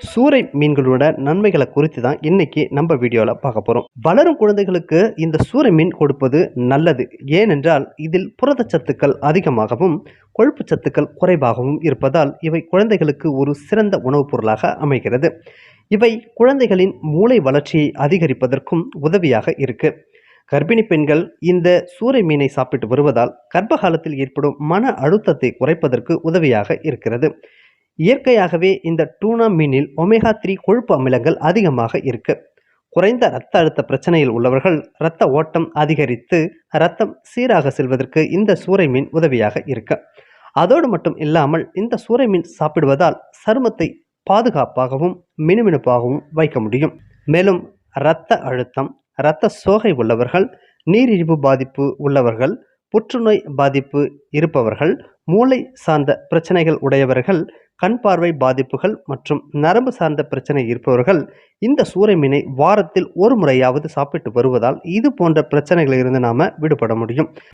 சூறை மீன்களோட நன்மைகளை குறித்து தான் இன்னைக்கு நம்ம வீடியோவில் பார்க்க போகிறோம் வளரும் குழந்தைகளுக்கு இந்த சூறை மீன் கொடுப்பது நல்லது. ஏனென்றால் இதில் புரதச்சத்துக்கள் அதிகமாகவும் கொழுப்பு சத்துக்கள் குறைவாகவும் இருப்பதால் இவை குழந்தைகளுக்கு ஒரு சிறந்த உணவுப் பொருளாக அமைகிறது. இவை குழந்தைகளின் மூளை வளர்ச்சியை அதிகரிப்பதற்கும் உதவியாக இருக்கு. கர்ப்பிணி பெண்கள் இந்த சூறை மீனை சாப்பிட்டு வருவதால் கர்ப்பகாலத்தில் ஏற்படும் மன அழுத்தத்தை குறைப்பதற்கு உதவியாக இருக்கிறது. இயற்கையாகவே இந்த டூனா மீனில் ஒமேகா த்ரீ கொழுப்பு அமிலங்கள் அதிகமாக இருக்கு. குறைந்த இரத்த அழுத்த பிரச்சனையில் உள்ளவர்கள் இரத்த ஓட்டம் அதிகரித்து இரத்தம் சீராக செல்வதற்கு இந்த சூறை மீன் உதவியாக இருக்கு. அதோடு மட்டும் இல்லாமல் இந்த சூறை மீன் சாப்பிடுவதால் சருமத்தை பாதுகாப்பாகவும் மினுமினுப்பாகவும் வைக்க முடியும். மேலும் இரத்த அழுத்தம் இரத்த சோகை உள்ளவர்கள் நீரிழிவு பாதிப்பு உள்ளவர்கள் புற்றுநோய் பாதிப்பு இருப்பவர்கள் மூளை சார்ந்த பிரச்சனைகள் உடையவர்கள் கண் பார்வை பாதிப்புகள் மற்றும் நரம்பு சார்ந்த பிரச்சனை இருப்பவர்கள் இந்த சூறை மீனை வாரத்தில் ஒரு முறையாவது சாப்பிட்டு வருவதால் இது போன்ற பிரச்சனைகளிலிருந்து நாம விடுபட முடியும்.